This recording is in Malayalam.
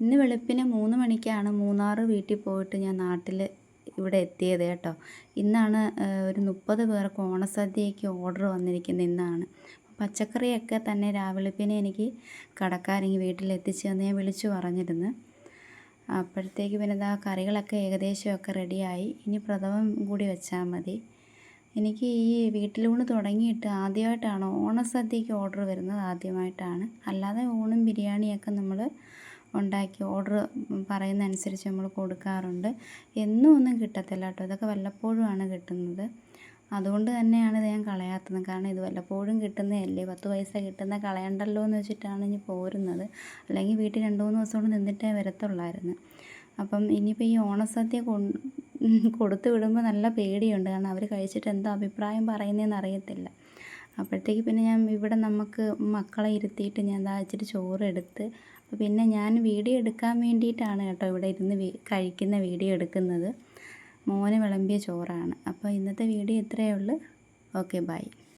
ഇന്ന് വെളുപ്പിന് മൂന്ന് മണിക്കാണ് മൂന്നാർ വീട്ടിൽ പോയിട്ട് ഞാൻ നാട്ടിൽ ഇവിടെ എത്തിയത് കേട്ടോ. ഇന്നാണ് ഒരു മുപ്പത് പേർക്ക് ഓണസദ്യയ്ക്ക് ഓർഡർ വന്നിരിക്കുന്നത് ഇന്നാണ്. പച്ചക്കറിയൊക്കെ തന്നെ രാവിലെ പിന്നെ എനിക്ക് കടക്കാരെങ്കിൽ വീട്ടിൽ തന്ന് ഞാൻ വിളിച്ചു പറഞ്ഞിരുന്നു. അപ്പോഴത്തേക്ക് പിന്നെ ഇതാ കറികളൊക്കെ ഏകദേശമൊക്കെ റെഡിയായി. ഇനി പ്രഥമം കൂടി വെച്ചാൽ മതി. എനിക്ക് ഈ വീട്ടിലൂണ് തുടങ്ങിയിട്ട് ആദ്യമായിട്ടാണ് ഓണസദ്യയ്ക്ക് ഓർഡർ വരുന്നത് ആദ്യമായിട്ടാണ്. അല്ലാതെ ഊണും ബിരിയാണിയൊക്കെ നമ്മൾ ഉണ്ടാക്കി ഓർഡർ പറയുന്ന അനുസരിച്ച് നമ്മൾ കൊടുക്കാറുണ്ട്. എന്നും ഒന്നും കിട്ടത്തില്ല കേട്ടോ. ഇതൊക്കെ വല്ലപ്പോഴുമാണ് കിട്ടുന്നത്. അതുകൊണ്ട് തന്നെയാണ് ഇത് ഞാൻ കളയാത്തത്. കാരണം ഇത് വല്ലപ്പോഴും കിട്ടുന്നതല്ലേ. പത്ത് പൈസ കിട്ടുന്ന കളയണ്ടല്ലോ എന്ന് വെച്ചിട്ടാണ് ഇനി പോരുന്നത്. അല്ലെങ്കിൽ വീട്ടിൽ രണ്ട് മൂന്ന് ദിവസം കൊണ്ട് നിന്നിട്ടേ വരത്തുള്ളായിരുന്നു. അപ്പം ഇനിയിപ്പോൾ ഈ ഓണസദ്യ കൊടുത്തു വിടുമ്പോൾ നല്ല പേടിയുണ്ട്. കാരണം അവർ കഴിച്ചിട്ട് എന്താ അഭിപ്രായം പറയുന്നതെന്ന് അറിയത്തില്ല. അപ്പോഴത്തേക്ക് പിന്നെ ഞാൻ ഇവിടെ നമുക്ക് മക്കളെ ഇരുത്തിയിട്ട് ഞാൻ ദാ ഇച്ചിരി ചോറെടുത്ത് പിന്നെ ഞാൻ വീഡിയോ എടുക്കാൻ വേണ്ടിയിട്ടാണ് കേട്ടോ ഇവിടെ ഇരുന്ന് കഴിക്കുന്ന വീഡിയോ എടുക്കുന്നത്. മോന് വിളമ്പിയ ചോറാണ്. അപ്പോൾ ഇന്നത്തെ വീഡിയോ ഇത്രയേ ഉള്ളൂ. Okay bye.